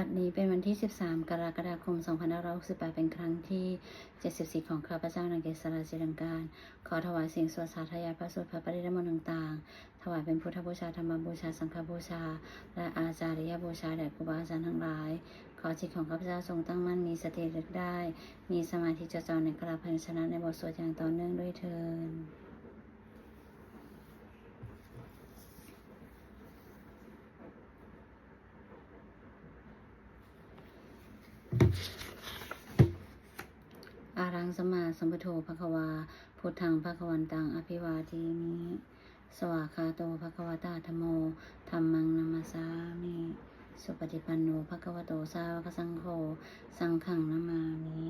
บัดนี้เป็นวันที่ 13 กรกฎาคม 2568 เป็นครั้งที่ 74 ของข้าพเจ้านางเกษราจิรังการ ขอถวายสิ่งสวดสาธยายพระสูตรพระปริธรรมนต่างๆ ถวายเป็นพุทธบูชาธรรมบูชา สังฆบูชา และอาจาริยบูชาแด่ครูบาอาจารย์ทั้งหลาย ขอจิตของข้าพเจ้าทรงตั้งมั่นมีสติระลึกได้ มีสมาธิจดจ่อในกราพันชนะในบทสวดอย่างต่อเนื่องด้วยเทิน อารัง สัมพุทโธภควา พุทธังภควันตังอภิวาทีมิสวากาโตภควตาธโมธรรมังนัมาสามิสุปฏิปันโนภควโตสาวกสังโฆสังขังนามามิ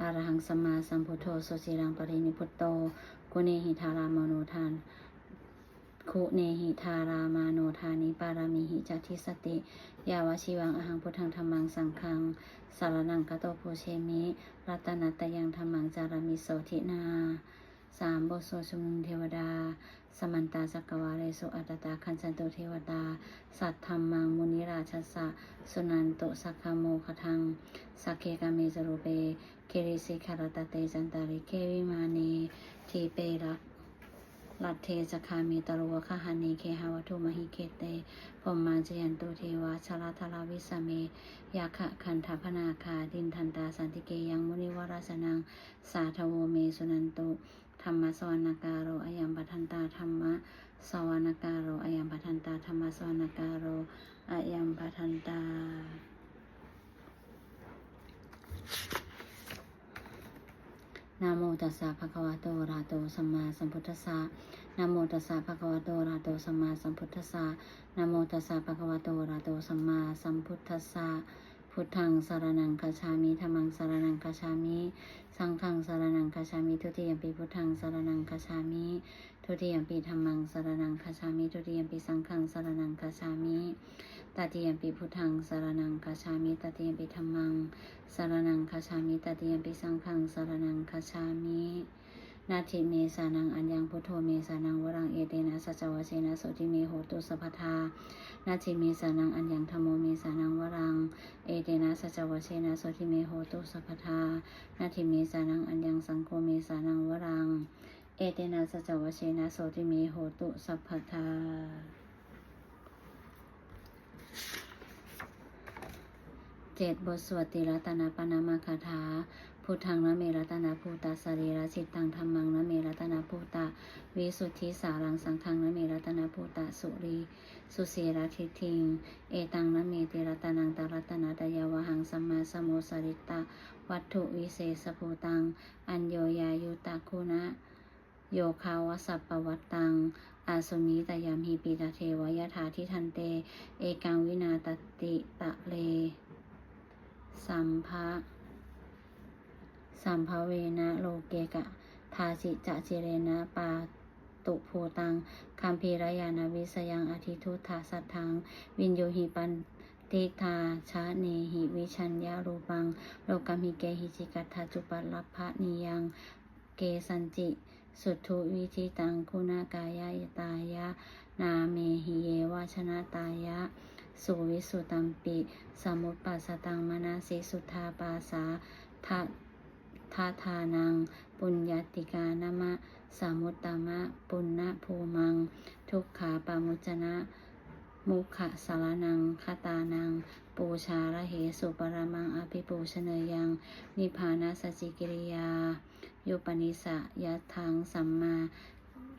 อารหังสมมาสัมพุทโธสุสีรังปรินิพุตโตกุเนหิทารามโนทาน คุเนหิทารามาโนทานิปารามิหิจัตทิสติ ยาวชิวังอหังพุทธังธรรมังสังฆังสารนังกะโตโพเชมิ รัตนัตยังธรรมังจารามิโสทินาสามบทสวดชุมนุมเทวดา สมันตาสักวาเรสุอัตตาคันจันตุเทวดา สัตธรรมังมุนิราชสะ สุนันตุสักขโมคทังสักเคกามจรูเปเคริสิคารตเตจันตาริเควิมานีทีเปรัก ลัทเทสคามีตรุวคหานีเคหาวัตุมหิเคเตพรหมาจยันตุเทวาชลาทลาวิสเมยาขะคันธพนาคาดินทันตาสันติเกยังมุนิวราสนัง สาธโวเมสุนันตุธรรมสวรรการโรอยัมปทันตาธรรมะสวรรการโรอยัมปทันตาธรรมสวรรการโรอยัมปทันตา นะโมตัสสะภะคะวะโตอะระหะโตสัมมาสัมพุทธัสสะนะโมตัสสะภะคะวะโตอะระหะโตสัมมาสัมพุทธัสสะนะโมตัสสะภะคะวะโตอะระหะโตสัมมาสัมพุทธัสสะพุทธังสารนังคัจฉามิธัมมังสารนังคัจฉามิสังฆังสารนังคัจฉามิทุติยมปีพุทธังสารนังคัจฉามิทุติยมปีธัมมังสารนังคัจฉามิทุติยมปีสังฆังสารนังคัจฉามิ ตติยมปีพุทธังสารนังคัจฉามิตติยมปีธัมมังสารนังคาชามิตติยมปิสังขังสารนังคาชามินาทิเมสานังอัญญังพุทโธเมสานังวรังเอเตนะสัจวเสนะโสติเมโหตุสัพพทานาทิเมสานังอัญญังธรรมโมเมสานังวรังเอเตนะสัจวเสนะโสติเมโหตุสัพพทานาทิเมสานังอัญญังสังโฆเมสานังวรังเอเตนะสัจวเสนะโสติเมโหตุสัพพทา เจ็ดบทสวดติรัตนาปนามาคาถาพุทธังนะเมรัตนาภูตาสรีระจิตตังธรรมังนะเมรัตนาภูตาวิสุทธิสารังสังฆังนะเมรัตนาภูตาสุรีสุเสรัทิทิง เอตังนะเมติรัตนังตรัตนาตยาวหังสัมมาสมโมสริตาวัตถุวิเศษภูตัง อัญโยยายุตาคุณะโยคาวสัพปวัตตัง อาสุมิตยามหิปิตาเทวยถาทิทันเต เอกังวินาตติตะเล สัมภะสัมภเวนะโลเกกะทาสิจะเจเรนะปาตุโพตังคัมภีรยานาวิสยังอธิทุธาสัทธัง วินโยหิปันติทาชะเนหิวิชัญญารูปัง โลกามิเกหิจิกัตถาจุปัลลัพพะนิยัง เกสันจิ สุทุวิธิตังคุณากายายตายะ นาเมหิเยวาชนะตายะ สุวิสุตัมปิสมุปปัสตังมนาสิสุทธาปาสาทะทาทานัง ปุญญาติกานามะสามุตตมะ ปุณณภูมัง ทุกขาปามุจนะ มุขะสารนังคตานัง ปูชาระเหสุปรมังอภิปูชเนยยัง นิพานาสจิกิริยายุปนิสะยัตถังสัมมา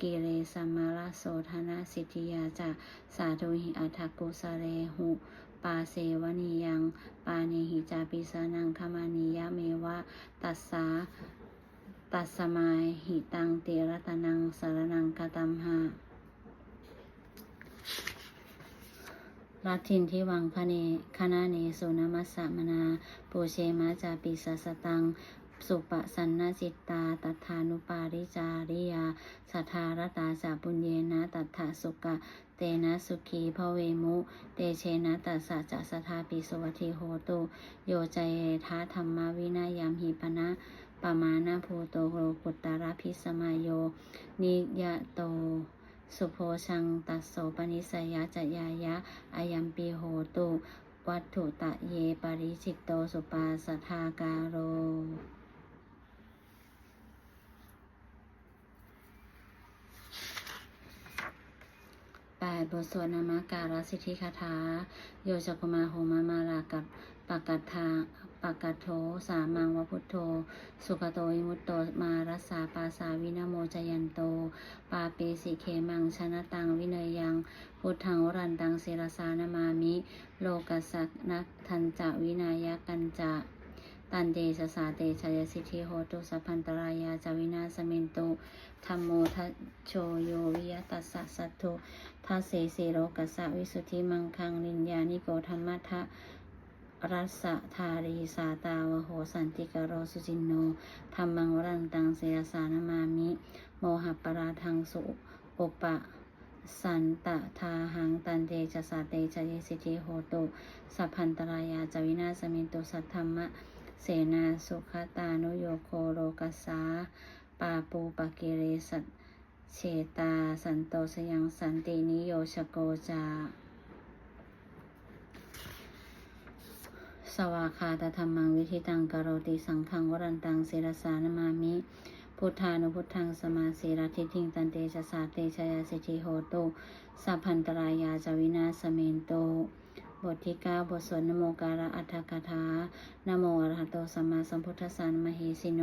กิเลสมาลโสธนาสิทธิยาจะสาธุหิอัฏฐกุสเรหุปาเสวนียัง ปาเนหิจาปิสานังคมานิยะเมวะ ตัสสาตัสสมายหิตังเตระตนังสารนังกตัมหาลัทธินที่วังคเนคณะเนสุนามัสสะมนา ปูเชมาจาปิสัสสตัง สุปสันนจิตาตัทธานุปาริจาริยาสัทธารตาสาปุญเยนะตัทธาสุกะเตนะสุขีพเวมุ เตเชนะตัสสะจะสทาปิสวัติโหตุ โยใจเยทาธรรมวินายามหิปนะปะมาณภูโตโรกุตตารพิสมายโย นิยะโต สุโพชังตัสโสปนิสยาจยายะอายัมปีโหตุ วัตถุตะเยปาริจิตโตสุปาสทากาโร แปด บทสวดนามาการสิทธิคาถา โยจกุมาโหมามาลากับปากกัตทาปากกัตโทสามังวพุทโธ สุขโตวิมุตโตมารัสสาปาสาวินโมจยันโต ปาเปสิเคมังชนะตังวิเนยยัง พุทธังวรันตังเสรสานามามิ โลกัสสกนักทันจะวินายกันจะ ตันเตสสาเตชยสิทธิโหตุสัพพันตรายาจาวินาสเมนตุธรรมโมทัชโชโยวิยตัสสะสัตถุทัสเสสีโรกัสสะวิสุทธิมังคังลินยานิโกธรรมทะรัสสะธารีสาตาวโหสันติกโรสุจินโนธรรมังวรันตังเสยสานามามิ โมหปปราทังสุโอปะสันตะทาหังตันเตจสาเตจเยสิทธิโหตุสัพพันตรายาจวินาสเมนตุสัทธรรมะ เสนาสุขตานุโยโคโรกัสสาปาปูปกิเรสัตเชตา สันโตสยังสันตินิโยชโกจา สวาคาตธรรมังวิธิตังกโรติสังขังวรันตังเสรสานามามิ พุทธานุพุทธังสมาสีรทิทิงตันเตชะสาเตชยาสิทิโหตุสัพพันตรายาจวินาสเมนโต บทที่เก้าบทสวดนโมการะอัฏฐกถานโมอรหะโตสัมมาสัมพุทธัสสะมหิสิโน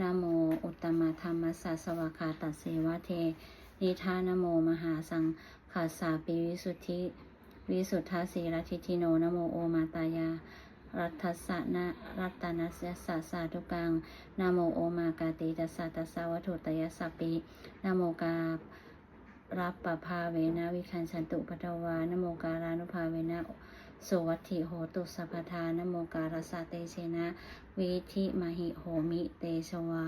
นโมอุตตมะธรรมสสะสวากขาตัสเสวะเท นิทานโมมหาสังขัสาปิวิสุทธิ วิสุทธาสีรทิทิโนนโมโอมาตายา รัตสะนะรัตนัสสะสสาธุกังนโมโอมากาติตัสสะตัสสะวัตุตยสสปปินโมกา รับปภาเวนะวิคันชันตุปทวานโมการานุภาเวนะสุวัติโหตุสัพทานโมการสะเตเชนะวิธิมหิโหมิเตชวา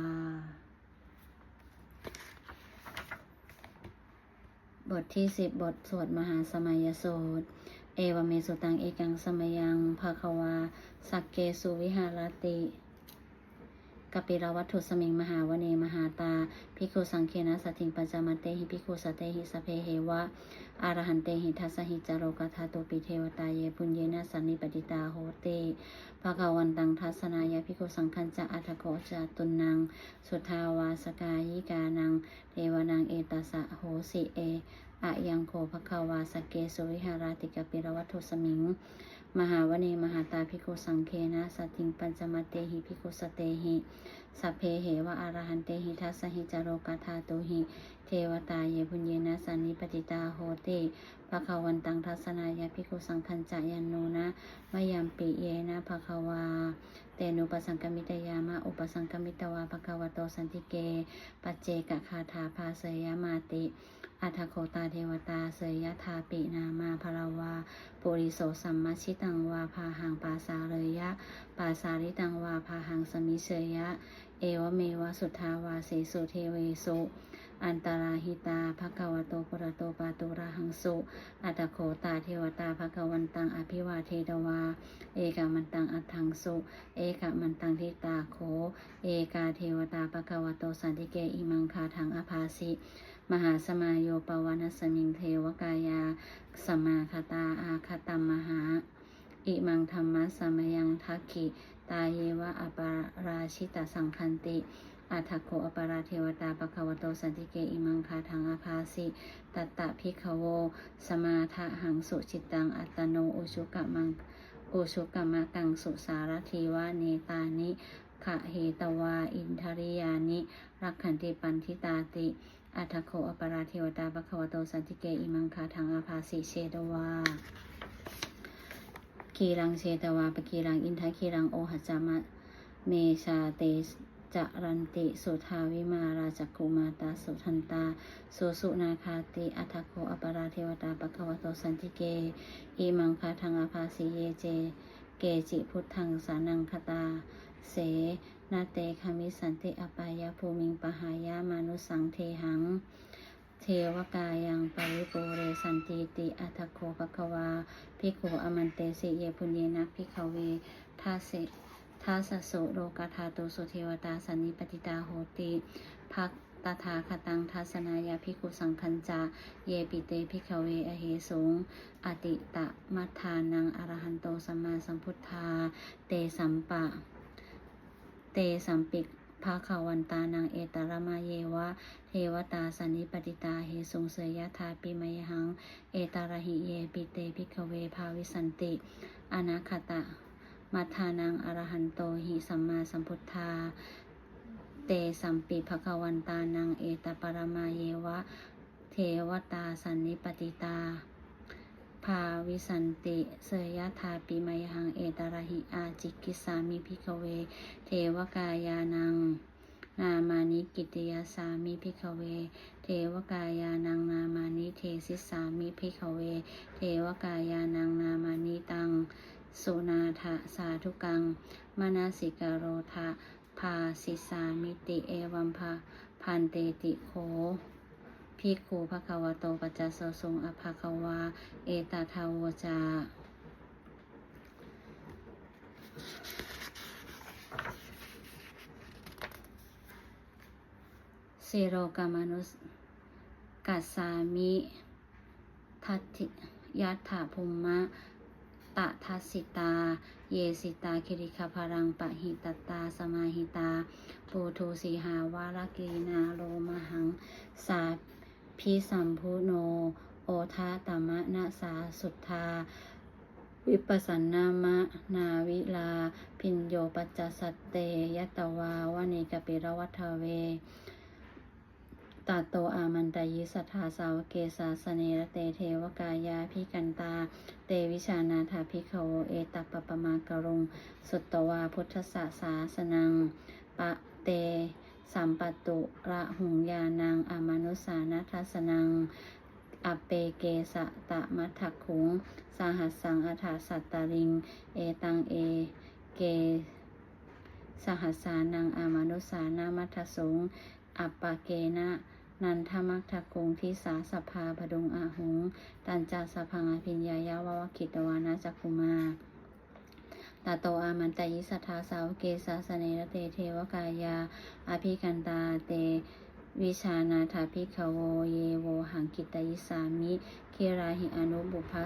บทที่สิบบทสวดมหาสมัยสูตร เอวเมสุตังเอกังสมัยังภาควา สักเกสุวิหารติ กปิรวัตถุสมิงมหาวเนมหาตาภิกขุสังเคนะสติงปัญจมัตเตหิภิกขุสเตหิสเพเหวะอารหันเตหิทัสสหิจาโรกธาตุปิเทวตาเยปุญเยนะสันนิปติตาโหติภะคะวันตังทัสนายาภิกขุสังคัญจะอัตโกจาตุนัง สุทาวาสกายิกานังเทวนังเอตัสะโหสิเออะยังโคภควาสเกสุวิหาราติกปิรวัตถุสมิง มหาวเนมหาตาภิกขุสังเคนะสติงปัญจมเตหิภิกขุสเตหิสัพเพเหวะอารหันเตหิทัสหิจาโรกธาตุหิ เทวตาเยพุญเยนะสันนิปติตาโหติภะคะวันตังทัศนายาภิกขุสังคัญจายันโนนะมยามปิเยนะภะคะวา เตนุปสังกมิตยามะอุปสังกมิตวาภะคะวะโตสันติเก ปัจเจกคาถาภาเสยมาติ อัทโคตาเทวตาเสยยธาปินามาภราวาปุริโสสัมมาชิตังวาพาหังปาสาเลยะ ปาสาริตังวาพาหังสมิเสยยะเอวเมวะสุทธาวาเสสุเทเวสุ อันตราหิตาภะคะวะโตปุระโตปาตุระหังสุ อัตโคตาเทวตาภะคะวันตังอภิวาเทตวา เอกามันตังอัตถังสุ เอกามันตังทิตาโค เอกาเทวตาภะคะวะโตสันติเกอิมังคาทังอภาสิมหาสมายโยปวานสมิงเทวกายา สมาคตาอาคตัมมหา อิมังธรรมะสมยังทักขิ ตาเยวะอปาราชิตสังคันติอัฏฐโคอปาราเทวตาปะควโตสันติเกอิมังคาทังอาภาสิตัตตะพิคโว สมาทะหังสุจิตังอัตโนอุชุกะมังอุชุกะมะกังสุสารทีวะเนตานิขะเหตวาอินทริยานิรักขันติปันทิตาติอัฏฐโคอปาราเทวตาปะควโตสันติเกอิมังคาทังอาภาสิเชตวา คีรังเชตวาปกีรังอินทคีรังโอหัจามะเมชาเตจรันติสุทาวิมาราจักกุมาตาสุทันตาสุสุนาคาติอัทโคอปราเทวตาปะคะวะโตสันติเกอิมังคาทังอาภาสีเยเจ เกจิพุทธังสานังคตา เสนาเตคามิสันติอปายาภูมิงปหายามานุสังเทหัง เทวกายังปริปูเรสันติติอัทโคภควาพิกขุอมันเตสิเยปุญเยนะพิกเวทาสิทาสสุโลกธาตุสุเทวตาสันนิปติตาโหติภักตถาคตังทัสนายาภิกุสังคัญจาเยปิเตภิกขเวอเหสงอติตะมัทธานังอรหันโตสัมมาสัมพุทธา เตสัมปะ เตสัมปิก ภาคาวันตานังเอตารมาเยวะ เทวตาสันนิปติตาเหสุงเสยยะธาปิมยหัง เอตารหิเยปิเตภิกเวภาวิสันติ อนาคตะ มัทธานังอรหันโตหิสัมมาสัมพุทธา เตสัมปิภควันตานังเอตปรมาเยวะ เทวตาสันนิปติตา ภาวิสันติ เสยยะธาปิมยหังเอตระหิอาจิกิสามิพิกเว เทวกายานัง นามานิกิติยาสามิพิกเว เทวกายานังนามานิเทสิสามิพิกเว เทวกายานังนามานิตัง สุนาทะสาธุกัง มนาสิกโรทะภาสิสามิติเอวัมภาพันเตติโค พิกขุภควโตปัจจสสงอภควา เอตาทาวจาเซโรกามนุสกัสสามิทัติยัตถาภูมะตะทัสิตา เยสิตาคิริคาพารังปะหิตตา สมาหิตา ปูทูสีหาวาลกีนาโลมหัง สา พิสัมพุโน โอทาตมะนะสาสุทธา วิปัสสนามะนาวิลา พินโยปัจจสัตเตยตวาวเนกปิรวัฏเวตาโตอามันตายิสัทธาสาวเกสาสเนรเตเทวกายาพิกันตา เตวิชานาถาพิขโวเอตัปปปมากรุง สุตตวาพุทธสสาสนัง ปะเต สัมปตุระหุงยานังอมนุสานัทสนังอเปเกสะตะมัทถคุง สหัสสังอัฏฐสัตตริง เอตังเอเก สหัสสานังอามนุสานามัทธสงอัปปะเกนะนันทมัทคทกงทิสาสภาพดุงอาหุง ตันจาสพังอภิญญายาววคิตวานาจักุมา ตาโตอามันตยิสัทธาสาวเกสาสเนรเตเทวกายาอภิกันตาเตวิชานาถาภิขโวเยโวหังกิตยิสามิเคราหิอนุบุพะ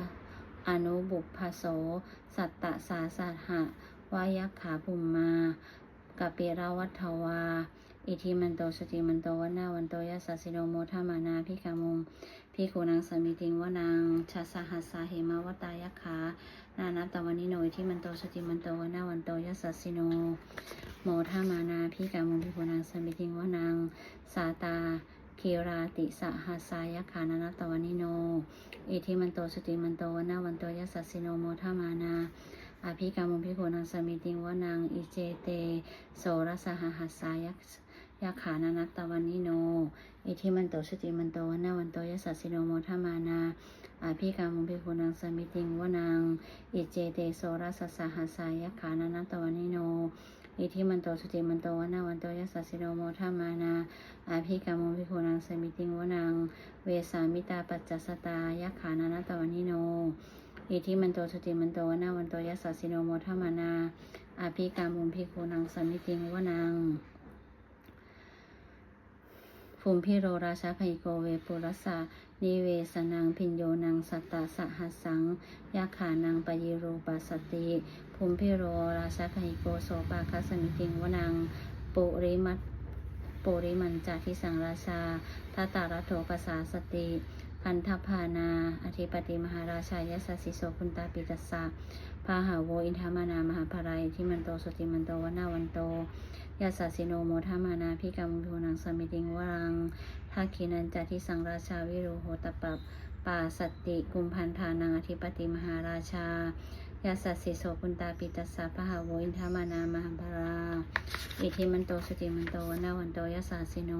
อนุบุพโส สัตตสาสัหะวายักขาภุมมากปิราวัฏวา อิทิมันโตสติมันโตวันนาวันโตยัสสะสิโนโมทามานาพิกามุงพิคูนังสมิติงวนางชัสหัสสาเหมาวตายคา นานัตตวันนิโนอิทิมันโตสติมันโตวันนาวันโตยัสสะสิโน โมทามานาพิกามุงพิคูนังสมิติงวานางสาตาคีราติสหัสายคานานัตตวันนิโน อิทิมันโตสติมันโตวนาวันโตยัสสะสิโนโมทามานาอภิกามุพิโกนังสมิติงวานางอิเจเตโสรสหหัสายักยาขานานัตตวันนิโน อิทิมันโตสติมันโตวันนาวันโตยัสสสิโนโมทมานาอาภิกามุพิโกนังสมิติงวนางอิเจเตโสรสสหหัสายักขานานัตวันิโนอิทิมันโตสติมันโตวันนาวันโตยัสสสิโนโมทมานาอาภิกามุพิโกนังสมิติงวนางเวสามิตาปัจจสตายักขานานัตวันิโนอิทิมันโตสติมันโตวนาวันโตยัสสสิโนโมทมานาอาภิกามุมพิโคนังสมิติงวนัง ภูมิพิโรราชาไคโกเวปุรสานิเวสนังพิญโยนังสัตตสหัสสังยาขานังปยิโรปัสติ ภูมิพิโรราชาไคโกโสปาคสมิติงวนังปุริมัตปุริมันจาทิสังราชาทัตตารโถภาษาสติ พันธพานา อธิปติมหาราชายสสสิโสคุนตาปิตัสสะพาหาโวอินทามานามหาภารายที่มันโตสุติมันโตวนาวันโตยาสัสิโนโมทามานาพิกรรมภูนังสมิติงวรังทักขินันจาทิสังราชาวิรุโหตปับป่าสติกุมพันธานังอธิปติมหาราชายาสัสสิโสคุนตาปิตัสสะพาหาโวอินทามานามหาภารา อิทิมันโตสุติมันโตวนาวันโตยาสัสิโน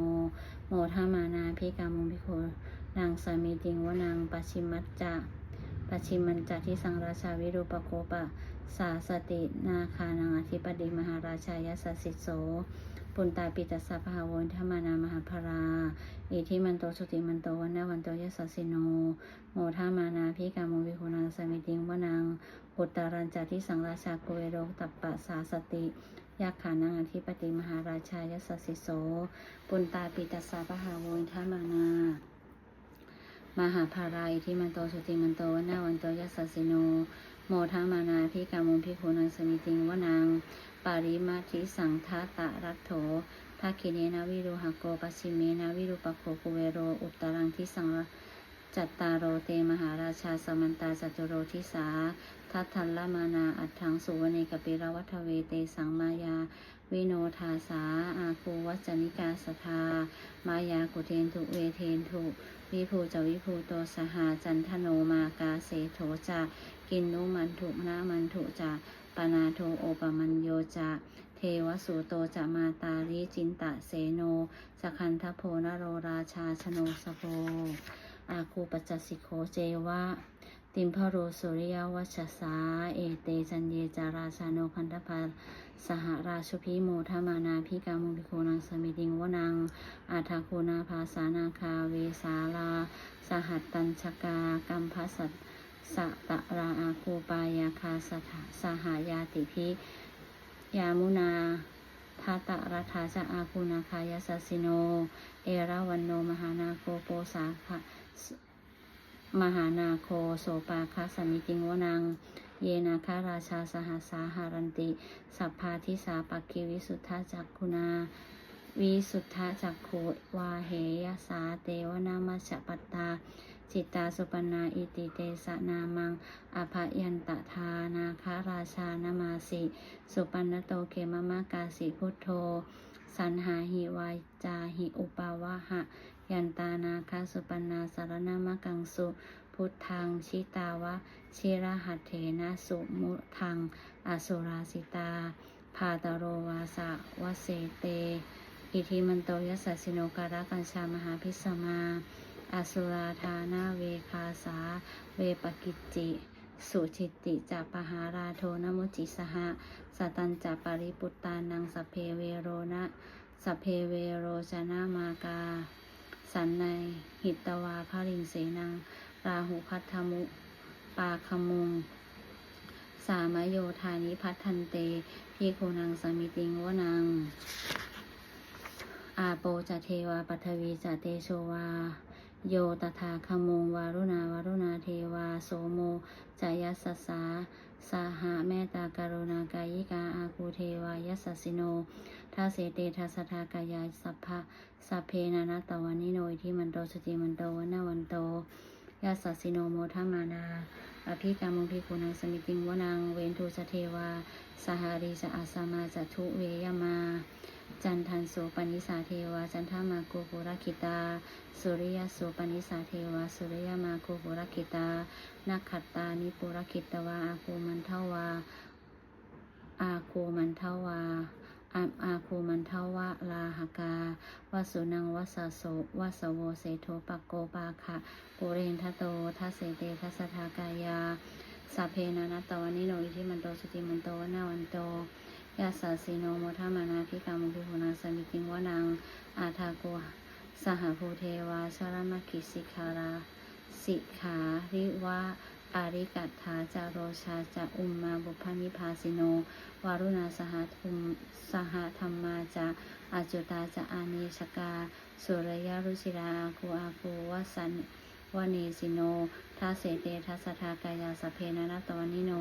โมทามานาพิกรรมุพิโค นางสามีติงวนางปัชิมัจจะปัชิมันจะที่สังราชาวิรูปโคปะ สาสตินาคานังอธิปดีมหาราชายสสิโสปุณตาปิตัสสะภาวนธรรมานามหาภรา อิทิมันโตสุติมันโตวันนาวันโตยสสิโน โมทามานาพิกามุวิโคนางสามิติงวนางอุตตารัญจาที่สังราชาโกเวโรตัปปะสาสติยักขานังอธิปติมหาราชายสสสิโส ปุณตาปิตัสสะปะหาวินทามานา มหาภารายที่มันโตสุติมันโตวนาวันโตยัสสสิโน โมทามานาพิกามุพิโคนังสมิติงวนางปาริมาทิสังทัตะรัตโถภาคิเนนาวิรุหโกปัสิเมนาวิรุปโคกุเวโร อุตตรังทิสังจัตตารโรเตมหาราชาสมันตาจัตุโรทิสา ทัตทันละมานาอัตถังสุวเนกปิรวัฏเวเตสังมายา วิโนทาสาอาคูวัจนิกาสทามายากุเทนทุเวเทนทุวิภูจะวิภูโตสหาจันทโนมากาเสโถจะกินนุมันถุนามันถุจะปนาโทโอปมัญโยจะเทวสุโตจะมาตาริจินตะเสโนสคันทโพนโรราชาชโนสโพอาคูปจัสสิโคเจวะ ติมพโรสุริยวัชสา เอเตจันเยจาราชาโนคันธพาสหราชพิโมทมานาพิกามุพิโคนังสมิติงวนังอาทาโคนาภาสานาคาเวสาลา สหัตตัญชกากัมพสัตสะตะราอาคูปายาคาสถาสหายาติพิยามุนาทาตะรัฐาจะอาคูนาคายาสสิโน เอราวันโนมหานาโคโปสาขะ มหานาโคโสปาคาสมิติงวนัง เยนาคาราชาสหัสาหารันติ สัพพาทิสาปักคิวิสุทธาจักคุณาวิสุทธาจักขูวาเหยสาเตวนามัชปัตตา จิตตาสุปนาอิติเตสนามังอภยันตทานาคาราชานามาสิ สุปันนโตเกมมะกาสิพุทโธ สันหาหิวายจาหิอุปาวะหะ ยันตานาคาสุปนาสารนามกังสุ พุทธังชิตาวะ ชิรหัตเถนะสุมุทังอสุราสิตาพาตโรวาสะวะเสเต อิทิมันโตยัสสะสิโนการะกัญชามหาพิสมาอสุราธานาเวคาสา เวปกิจจิ สุชิตติจะปหาราโทนมุจิสหะสตันจะปริปุตตานังสเพเวโรนะสเพเวโรจนามากา สันในหิตวาภริงเสนังราหุพัทธมุ ปาคมุง สามโยธานิพัทธันเตพีโคนังสมิติงวนัง อาโปจะเทวาปัทวีจะเตโชวา โยตถาคมุงวารุณาวารุณาเทวา โสโมจายัสสา สาหะแมตตาการุณากายิกาอากูเทวายัสสิโนทาเสเตทัสทากายาสัพพะสัพเพนานาตวานิโนอิทิมันโตสติมันโตวนาวันโตยัสสิโนโมทามานาอภิกรรมุภิกุนังสมิติงวนังเวนทูสเทวา สหาริจะอาสมาจัตุเวยมา จันทันโสปนิสาเทวาจันทามาโกปุรคิตา สุริยโสปนิสาเทวาสุริยมาโกปุรคิตานักขัตตานิปุรคิตวาอาคูมันเทวา อาคูมันเทวาอาอาคูมันเทวะลาหกาวาสุนังวสโสวสโวเสโทปโกปาคะปุเรนทะโตทัสเสเตทัสทากายาสัพเพนานัตตวันนิโนอิทิมันโตสติมันโตวนาวันโต ยาสาสีโนโมทามานาพิกามุพิโหนาสมิติงวนังอาทาโกสหภูเทวาชรมกิสิคาราสิขาริวะอาริกัตถาจารโรชาจะอุมมาบุพนิพาสิโน วารุณาสหทุมสหธรรมาจะอาจุตาจะอาเนชกา สุรยารุชิราคูอาคูวสันวเนสิโนทัสเสเตทัสทากายาสเพนนาตวนิโน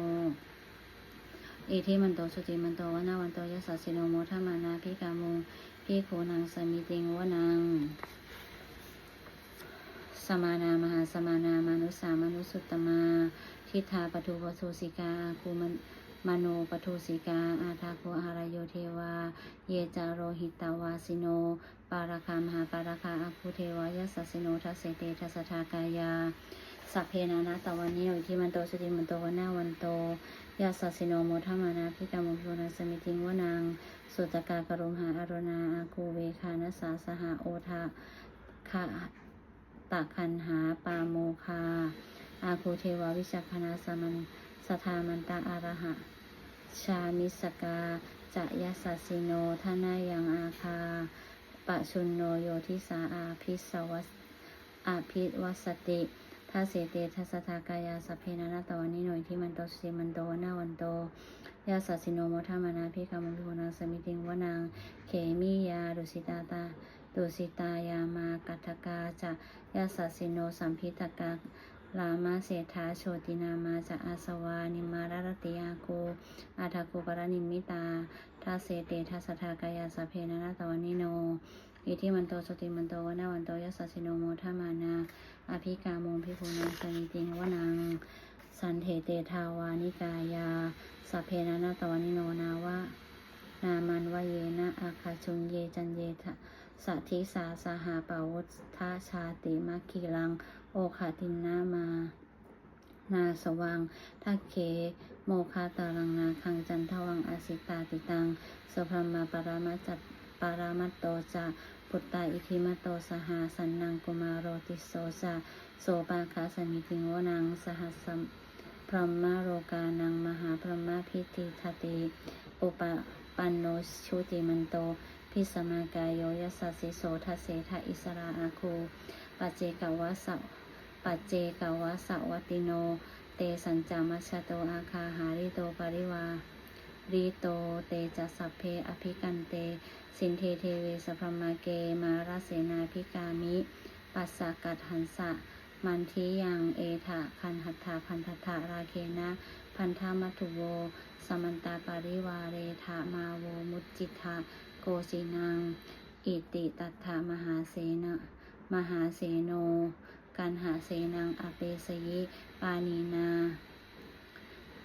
อิทิมันโตสุติมันโตวนาวันโตยัสสสิโนโมทมานาพิกามุงพิโคนังสมิติงวนัง สมานามหาสมานามานุสามนุสุตตมา ทิฏฐาปทุปทุสิกาคูมันมโนปทุสิกา อาทาโคอารโยเทวา เยจาโรหิตาวาสิโน ปาราคามหาปาราคาอาคูเทวายัสสสิโนทัสเสเตทัสทากายาสัพเพนานาตวันนี้อิทิมันโตสุติมันโตวันนาวันโต ยาสัสสิโนโมทามานาพิกามุโยนาสมิติงวนังสุตกากรุมหาอารณาอาคูเวคานัสสาสหโอทาคะตะคันหาปาโมคา อาคูเทววิจักขณาสมันสทามันตาอารหะ ชามิสกาจะยัสสสิโนทนายังอาคาปะชุนโนโยทิสาอาภิสวัสอาภิวัสติ ทาเสเตทัสทากายาสัพเพนานาตวานิโนยที่มันโตสิมันโตวนาวันโตยาสัสสิโนโมทามานาพิกามุพิโนางสมิติงวนางเขมิยาดุสิตาตาดุสิตายามากัตกาจะยาสัสิโนสัมพิตกา ลามาเศรษฐาโชตินามาจะอาสวานิมารรติยาโกอาทาโกปรนิมิตาทัสเสเตทัสทากายาสเพนานาตวนิโนอิทิมันโตสติมันโตวนาวันโตยสสะสิโนโมทามานาอภิกามงพิภูนังสนิติงวนังสันเทเตทาวานิกายาสเพนานาตวานิโนนาวะนามันวเยนะอาคาชุงเยจันเยทะสัทธิสาสหาปาวุทาชาติมัคคีลัง โอคาตินนามา นาสวังทักเค โมคาตารังนาคังจันทวังอสิตาติตังสุพรมมาปรามาจัตปารามัตโตจะปุตตาอิทิมัตโตสหาสันนังกุมารโรติโสจะโสปาคาสมิติงวนังสหัสมพรหมโรกานังมหาพรหมพิติทติอุปปันโนชุติมันโต พิสมากายโยยัสสิโสทเสทอิสราอาคู ปัจเจกวะส ปัจเจกวะสวัติโน เตสัญจามัชโตอาคาหาริโตปริวาริโตเตจะสัพเพอภิกันเต สินเทเทเวสพรมาเกมาราเสนาพิกามิ ปัสสะกัดหันสะ มันทิยังเอถะคันหัตถาพันธะราเคนะ พันธามัตุโว สมันตาปาริวาเรทะมาโวมุจจิทะโกสินัง อิติตัตถามหาเสนะ มหาเสโน กันหาเสนังอเปสยิปานีนา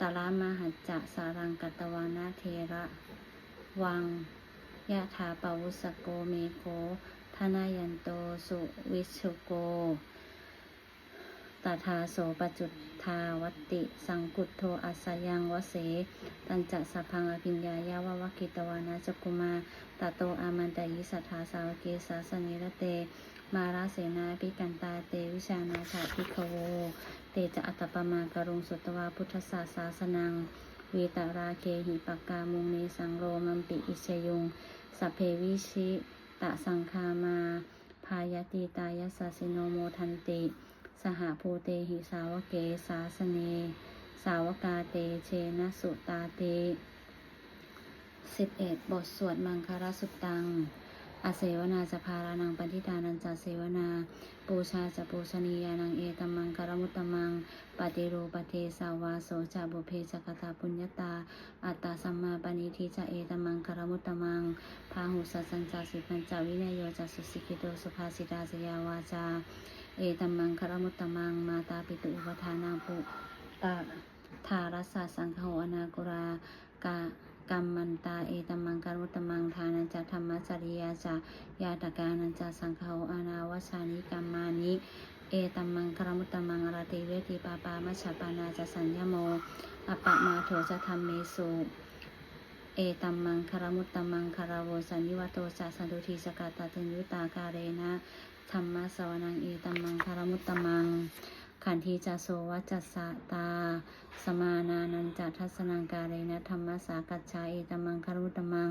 ตระมหัจจะสารังกัตวานาเทระ วังยะถาปวุสโกเมโคทนายันโตสุวิชุโกตถาโสปจุตทาวติ สังกุตโทอัสยังวเส ตันจะสัพพังอภิญญายาววกิตวานาจกุมาตโตอามันตยิสัทธาสาวเกสาสเนรเต มาราเสนาปิกันตาเตวิชานาถาภิกขโว เตจะอัตตปมากรุงสุตวาพุทธศาสาสนังวีตราเคหิปกามุงเนสังโรมัมปิอิชยุงสัพเพวิชิตะสังคามา พายติตายสสสิโนโมทันติ สหภูเตหิสาวเกสาสเน สาวกาเตเชนะสุตาเตสิบเอ็ดบทสวดมังคารสุตัง อเสวนาจะพารานังปันทิตานันจะเสวนา ปูชาจะปูชนียานังเอตัมมังคารมุตตมัง ปฏิรูปเทสาวาโสจะบุเพจกตาปุญญาตา อัตตาสัมมาปณิทิจะเอตัมมังคารมุตตมัง พาหุสัจจัญจาสิปัญจวินัยโยจัสสุสิกิโตสุภาสิตาสยาวาจา เอตัมมังคารมุตตมัง มาตาปิตุอุปทานาปุตาทารัสสะสังโหอนากุรากา กรรมันตาเอตัมมังคารุตตมังทานันจะธรรมจริยาจายาตกานันจะสังฆโหอานาวชานิกรรมานิเอตัมมังคารมุตตมังอรติเวทีปาปามัชปานาจะสัญญโมอปะมาโถจะธรรมเมสุเอตัมมังคารมุตตมังคารโวสันิวัตโตจะสันตุทีสกาตตัญยุตาการเรนะธรรมะสวนังเอตัมมังคารมุตตมัง ขันธีจะโสวัจจสะตา สมานานันจะทัศนังการเรนะธรรมสากัจฉาเอตัมมังคารุตตมัง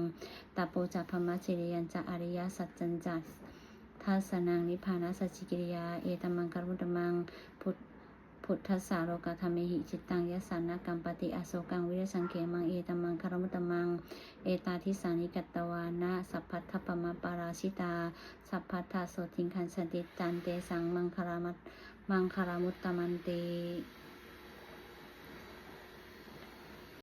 ตาโปจะพมะชิริยันจะอริยสัจจันจัสทัสนังนิพพานัสสจิกิริยา เอตัมมังคารุตตมังพุทธพุทธสาโลกธรรมหิจิตตังยสานกัมปติอโศกังวิรสังเขมังเอตัมมังคารมุตตมัง เอตาทิสานิกัตตวานะสัพพัทธปมะปาราชิตา สัพพัทธโสติงคันสติจันเตสังมังคารามัต มังคารามุตตมันเต